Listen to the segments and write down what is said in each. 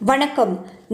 வணக்கம்.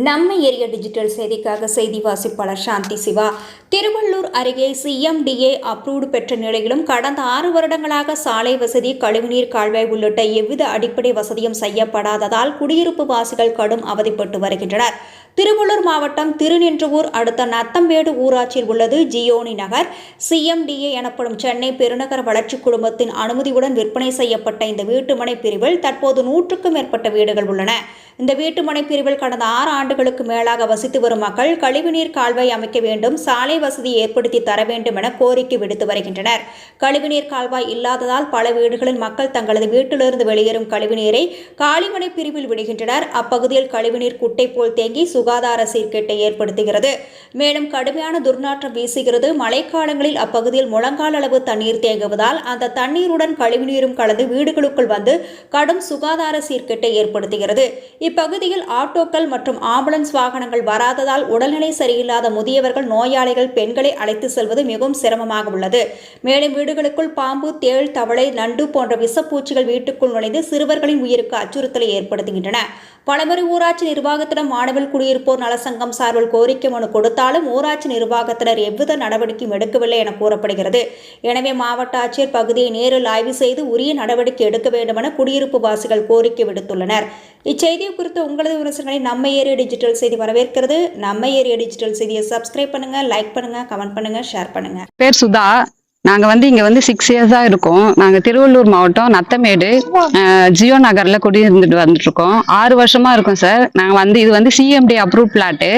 நம்ம area digital செய்திக்காக செய்தி வாசிப்பாளர் சாந்தி சிவா. திருவள்ளூர் அருகே சிஎம்டிஏ அப்ரூவ்டு பெற்ற நிலையிலும் கடந்த ஆறு வருடங்களாக சாலை வசதி கழிவுநீர் கால்வாய் உள்ளிட்ட எவ்வித அடிப்படை வசதியும் செய்யப்படாததால் குடியிருப்பு வாசிகள் கடும் அவதிப்பட்டு வருகின்றனர். திருவள்ளூர் மாவட்டம் திருநின்றவூர் அடுத்த நத்தம்பேடு ஊராட்சியில் உள்ளது ஜியோனி நகர். சிஎம்டிஏ எனப்படும் சென்னை பெருநகர வளர்ச்சி குழுமத்தின் அனுமதியுடன் விற்பனை செய்யப்பட்ட இந்த வீட்டுமனை பிரிவில் தற்போது நூற்றுக்கும் மேற்பட்ட வீடுகள் உள்ளன. இந்த வீட்டுமனை பிரிவில் கடந்த ஆறு ஆண்டுகளுக்கு மேலாக வசித்து வரும் மக்கள் கழிவுநீர் கால்வாய் அமைக்க வேண்டும் சாலை வசதி ஏற்படுத்தி தர வேண்டும் என கோரிக்கை விடுத்து வருகின்றனர். கழிவுநீர் கால்வாய் இல்லாததால் பல வீடுகளில் மக்கள் தங்களது வீட்டிலிருந்து வெளியேறும் கழிவுநீரை காலிமனை பிரிவில் விடுகின்றனர். அப்பகுதியில் கழிவுநீர் குட்டை போல் தேங்கி சுகாதார சீர்கேட்டை ஏற்படுத்துகிறது. மேலும் கடுமையான துர்நாற்றம் வீசுகிறது. மழைக்காலங்களில் அப்பகுதியில் முழங்கால் அளவு தண்ணீர் தேங்குவதால் அந்த தண்ணீருடன் கழிவுநீரும் கலந்து வீடுகளுக்குள் வந்து கடும் சுகாதார சீர்கேட்டை ஏற்படுத்துகிறது. இப்பகுதியில் ஆட்டோக்கள் மற்றும் ஆம்புலன்ஸ் வாகனங்கள் வராததால் உடல்நிலை சரியில்லாத முதியவர்கள் நோயாளிகள் பெண்களை அழைத்து செல்வது மிகவும் சிரமமாக உள்ளது. மேலும் வீடுகளுக்குள் பாம்பு தேள் தவளை நண்டு போன்ற விஷப்பூச்சிகள் வீட்டுக்குள் நுழைந்து சிறுவர்களின் உயிருக்கு அச்சுறுத்தலை ஏற்படுத்துகின்றன. பலமுறை ஊராட்சி நிர்வாகத்திடம் மாணவர் குடியிருப்போர் நலசங்கம் சார்பில் கோரிக்கை மனு கொடுத்தாலும் ஊராட்சி நிர்வாகத்தினர் எவ்வித நடவடிக்கையும் எடுக்கவில்லை என கூறப்படுகிறது. எனவே மாவட்ட ஆட்சியர் பகுதியை நேரில் ஆய்வு செய்து உரிய நடவடிக்கை எடுக்க வேண்டுமென குடியிருப்பு வாசிகள் கோரிக்கை விடுத்துள்ளனர். இச்செய்தி இச்செய்தியை குறித்து உங்களது விமர்சனங்களை நம்ம ஏரியா டிஜிட்டல் செய்தி வரவேற்கிறது. நம்ம ஏரியா டிஜிட்டல் செய்தியை சப்ஸ்கிரைப் பண்ணுங்க லைக் பண்ணுங்க கமெண்ட் பண்ணுங்க ஷேர் பண்ணுங்க. பேர் சுதா. நாங்க வந்து இங்க வந்து சிக்ஸ் இயர்ஸா இருக்கோம். நாங்க திருவள்ளூர் மாவட்டம் நத்தமேடு ஜியோ நகர்ல குடியிருந்துட்டு வந்துட்டு இருக்கோம். ஆறு வருஷமா இருக்கோம் சார். நாங்க வந்து இது வந்து சிஎம்டி அப்ரூவ் பிளாட்டு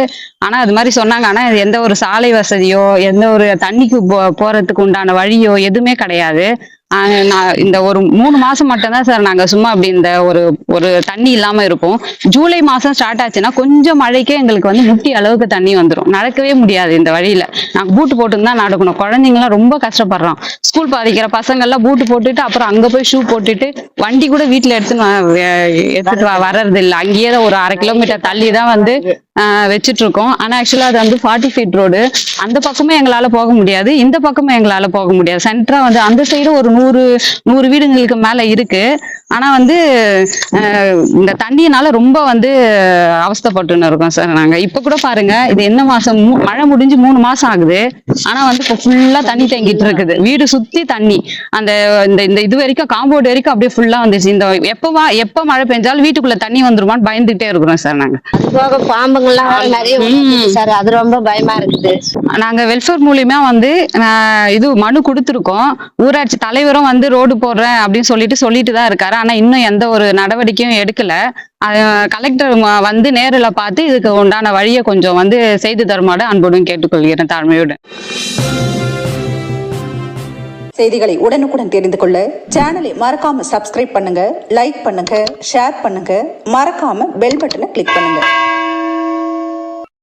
ஆனா அது மாதிரி சொன்னாங்க. ஆனா இது எந்த ஒரு சாலை வசதியோ எந்த ஒரு தண்ணிக்கு போ- போறதுக்கு உண்டான வழியோ எதுவுமே கிடையாது. ஆஹ், நான் இந்த ஒரு மூணு மாசம் மட்டும்தான் சார் நாங்க சும்மா அப்படி இந்த ஒரு ஒரு தண்ணி இல்லாம இருப்போம். ஜூலை மாசம் ஸ்டார்ட் ஆச்சுன்னா கொஞ்சம் மழைக்கே எங்களுக்கு வந்து முட்டி அளவுக்கு தண்ணி வந்துடும் நடக்கவே முடியாது இந்த வழியில. நாங்க பூட்டு போட்டு தான் நடக்கணும். குழந்தைங்களாம் ரொம்ப கஷ்டப்படுறோம் ஸ்கூல் பாதிக்கிற பசங்க எல்லாம் பூட்டு போட்டுட்டு அப்புறம் அங்க போய் ஷூ போட்டுட்டு வண்டி கூட வீட்டுல எடுத்துன்னு எடுத்துட்டு வ- வர்றது இல்லை அங்கேயே தான் ஒரு அரை கிலோமீட்டர் தள்ளி தான் வந்து வச்சுட்டு இருக்கோம் ஆனா ஆக்சுவலா அது வந்து ஃபார்ட்டி ஃபீட் ரோடு அந்த பக்கமே எங்களால போக முடியாது. இந்த பக்கமும் எங்களால போக முடியாது. சென்டரா வந்து அந்த சைடு ஒரு நூறு நூறு வீடுங்களுக்கு மேல இருக்கு. ஆனா வந்து இந்த தண்ணியினால ரொம்ப வந்து அவஸ்தைப்பட்டுன்னு இருக்கோம் சார் நாங்க. இப்ப கூட பாருங்க இது என்ன மாசம்? மழை முடிஞ்சு மூணு மாசம் ஆகுது. ஆனா வந்து இப்ப ஃபுல்லா தண்ணி தேங்கிட்டு இருக்குது. வீடு சுத்தி தண்ணி. அந்த இந்த இந்த இது வரைக்கும் காம்பவுண்ட் வரைக்கும் அப்படியே ஃபுல்லா வந்துச்சு. இந்த எப்பவா எப்ப மழை பெஞ்சாலும் வீட்டுக்குள்ள தண்ணி வந்துருமான்னு பயந்துகிட்டே இருக்கிறோம் சார் நாங்க. பாம்பு பாம்புங்கெல்லாம் வேற நிறைய சார் அது ரொம்ப பயமா இருக்குது. நாங்க வெல்ஃபேர் மூலியமா வந்து ஆஹ், இது மனு கொடுத்துருக்கோம். ஊராட்சி தலைவரும் வந்து ரோடு போடுறேன் அப்படின்னு சொல்லிட்டு சொல்லிட்டு தான் இருக்காரு. ஆனா இன்னும் எந்த ஒரு நடவடிக்கையும் எடுக்கல. கலெக்டர் வந்து நேரில் பார்த்து இதுக்கு உண்டான வழியை கொஞ்சம் வந்து செய்து தருமாறு அன்புடன் கேட்டுக்கொள்கிறேன் தாழ்மையுடன். செய்திகளை உடனுக்குடன் தெரிந்து கொள்ள சேனலை மறக்காம சப்ஸ்கிரைப் பண்ணுங்க லைக் பண்ணுங்க ஷேர் பண்ணுங்க. மறக்காம பெல் பட்டனை கிளிக் பண்ணுங்க.